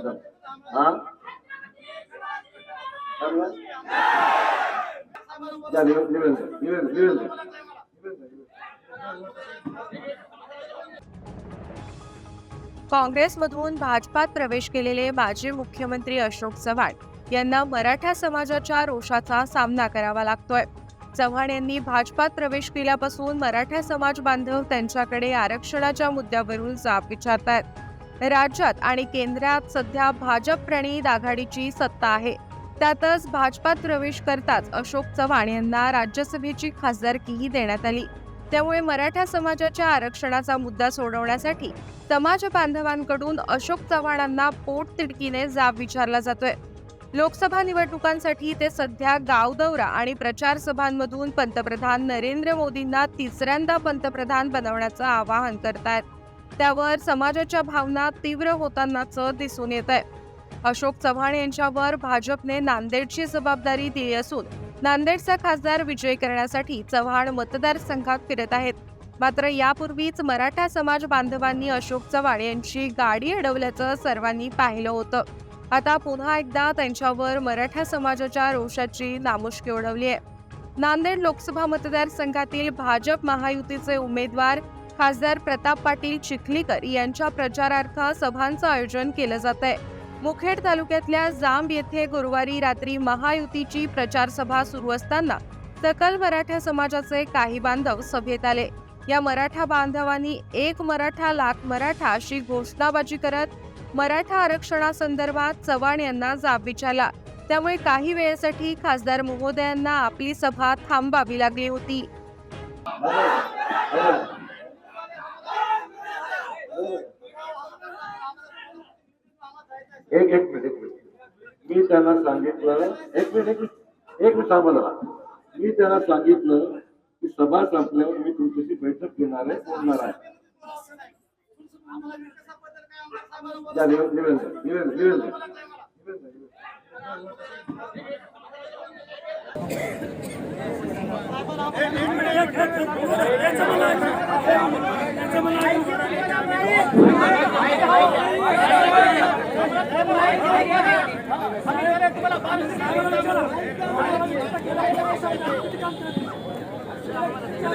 मतदान हा? काँग्रेसमधून भाजपात प्रवेश केलेले माजी मुख्यमंत्री अशोक चव्हाण यांना मराठा समाजाच्या रोषाचा सामना करावा लागतोय. चव्हाण यांनी भाजपात प्रवेश केल्यापासून मराठा समाज बांधव त्यांच्याकडे आरक्षणाच्या मुद्द्यावरून जाब विचारतायत. राज्यात आणि केंद्रात सध्या भाजप प्रणित आघाडीची सत्ता आहे. त्यातच भाजपात प्रवेश करताच अशोक चव्हाण यांना राज्यसभेची खासदारकीही देण्यात आली. त्यामुळे मराठा समाजाच्या आरक्षणाचा मुद्दा सोडवण्यासाठी समाज बांधवांकडून अशोक चव्हाणांना पोट तिडकीने जाब विचारला जातोय. लोकसभा निवडणुकांसाठी ते सध्या गाव दौरा आणि प्रचार सभांमधून पंतप्रधान नरेंद्र मोदींना तिसऱ्यांदा पंतप्रधान बनवण्याचं आवाहन करतायत. त्यावर समाजाच्या भावना तीव्र होतानाच दिसून येत आहे. अशोक चव्हाण यांच्यावर भाजपने नांदेडची जबाबदारी दिली असून नांदेडचा खासदार विजय करण्यासाठी चव्हाण मतदारसंघात फिरत आहेत. मात्र यापूर्वीच मराठा समाज बांधवांनी अशोक चव्हाण यांची गाडी अडवल्याचं सर्वांनी पाहिलं होतं. आता पुन्हा एकदा त्यांच्यावर मराठा समाजाच्या रोषाची नामुष्की ओढवली आहे. नांदेड लोकसभा मतदारसंघातील भाजप महायुतीचे उमेदवार खासदार प्रताप पाटील चिखलीकर यांच्या प्रचारार्थ सभांचं आयोजन केलं जात आहे. मुखेड तालुक्यातल्या जांब येथे गुरुवारी रात्री महायुतीची प्रचारसभा सुरू असताना सकल मराठा समाजाचे काही बांधव सभेत आले. या मराठा बांधवांनी एक मराठा लाख मराठा अशी घोषणाबाजी करत मराठा आरक्षणासंदर्भात चव्हाण यांना जाब विचारला. त्यामुळे काही वेळेसाठी खासदार महोदयांना आपली सभा थांबावी लागली होती. एक एक मिनिट एक मिनिट. मी त्यांना सांगितलं एक मिनिट एक मिनिट. एक मिनिट थांबा जरा. मी त्यांना सांगितलं की सभा संपल्यावर मी तुमच्याशी बैठक घेणार आहे बोलणार आहे. द्या निवेदन やられたかしら?